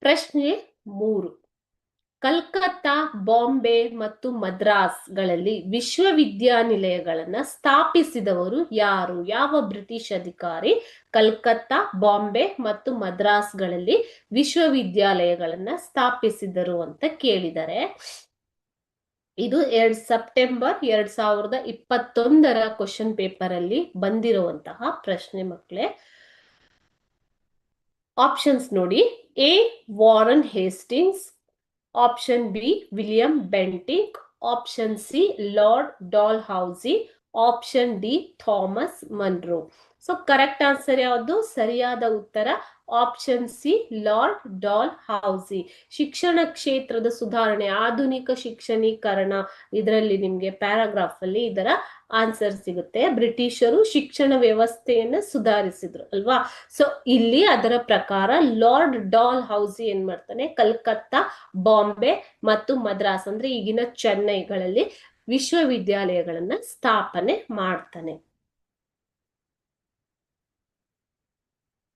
ಪ್ರಶ್ನೆ ಮೂರು. ಕಲ್ಕತ್ತಾ, ಬಾಂಬೆ ಮತ್ತು ಮದ್ರಾಸ್ಗಳಲ್ಲಿ ವಿಶ್ವವಿದ್ಯಾನಿಲಯಗಳನ್ನ ಸ್ಥಾಪಿಸಿದವರು ಯಾರು? ಯಾವ ಬ್ರಿಟಿಷ್ ಅಧಿಕಾರಿ? ಕಲ್ಕತ್ತಾ, ಬಾಂಬೆ ಮತ್ತು ಮದ್ರಾಸ್ಗಳಲ್ಲಿ ವಿಶ್ವವಿದ್ಯಾಲಯಗಳನ್ನ ಸ್ಥಾಪಿಸಿದರು ಅಂತ ಕೇಳಿದರೆ, ಇದು ಎರಡ್ ಸೆಪ್ಟೆಂಬರ್ ಎರಡ್ ಸಾವಿರದ ಇಪ್ಪತ್ತೊಂದರ ಕ್ವಶನ್ ಪೇಪರ್ ಅಲ್ಲಿ ಬಂದಿರುವಂತಹ ಪ್ರಶ್ನೆ ಮಕ್ಕಳೇ. ಆಪ್ಷನ್ಸ್ ನೋಡಿ. A Warren Hastings option B William Bentinck option C Lord Dalhousie option D Thomas Munro so correct answer ಯಾವುದು? ಸರಿಯಾದ ಉತ್ತರ option C lord Dalhousie ಶಿಕ್ಷಣ ಕ್ಷೇತ್ರದ ಸುಧಾರಣೆ, ಆಧುನಿಕ ಶಿಕ್ಷಣೀಕರಣ. ಇದರಲ್ಲಿ ನಿಮ್ಗೆ ಪ್ಯಾರಾಗ್ರಾಫ್ ಅಲ್ಲಿ ಇದರ ಆನ್ಸರ್ ಸಿಗುತ್ತೆ. ಬ್ರಿಟಿಷರು ಶಿಕ್ಷಣ ವ್ಯವಸ್ಥೆಯನ್ನ ಸುಧಾರಿಸಿದ್ರು, ಅಲ್ವಾ? ಸೊ ಇಲ್ಲಿ ಅದರ ಪ್ರಕಾರ ಲಾರ್ಡ್ ಡಾಲ್ ಹೌಸಿ ಏನ್ ಮಾಡ್ತಾನೆ? ಕಲ್ಕತ್ತಾ, ಬಾಂಬೆ ಮತ್ತು ಮದ್ರಾಸ್, ಅಂದ್ರೆ ಈಗಿನ ಚೆನ್ನೈಗಳಲ್ಲಿ ವಿಶ್ವವಿದ್ಯಾಲಯಗಳನ್ನ ಸ್ಥಾಪನೆ ಮಾಡ್ತಾನೆ.